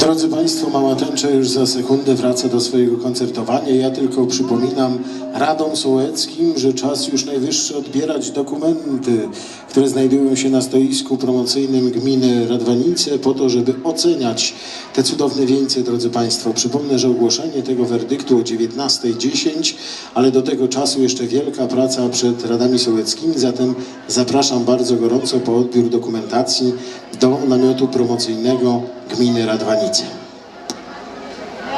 Drodzy Państwo, Mała Tęcza już za sekundę wraca do swojego koncertowania. Ja tylko przypominam Radom Sołeckim, że czas już najwyższy odbierać dokumenty, które znajdują się na stoisku promocyjnym gminy Radwanice po to, żeby oceniać te cudowne wieńce, drodzy Państwo. Przypomnę, że ogłoszenie tego werdyktu o 19.10, ale do tego czasu jeszcze wielka praca przed Radami Sołeckimi, zatem zapraszam bardzo gorąco po odbiór dokumentacji do namiotu promocyjnego gminy Radwanice. A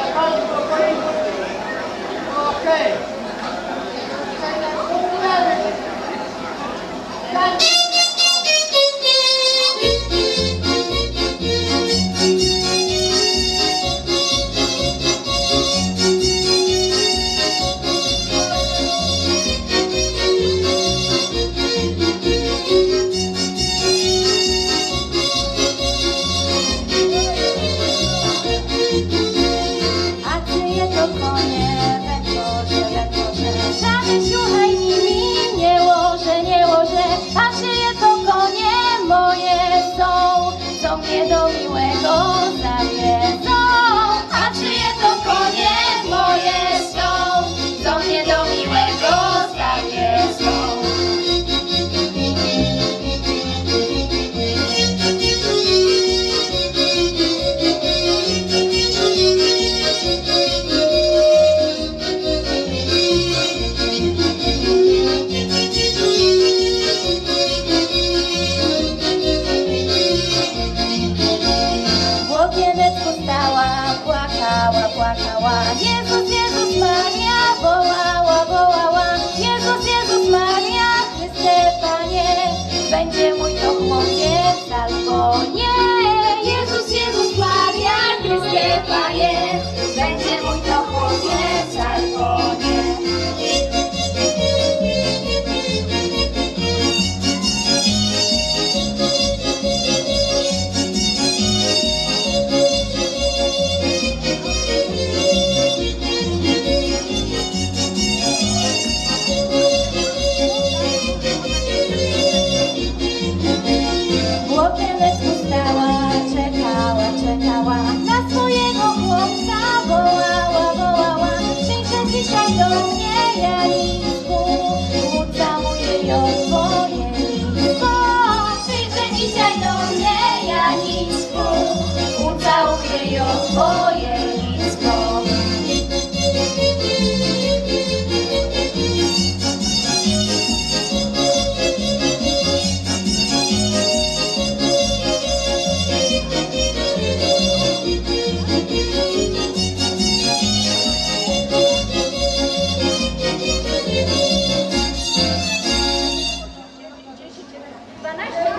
miedo. 看我也是。Ucałuję ją twoje liczko. Przyjdźże ją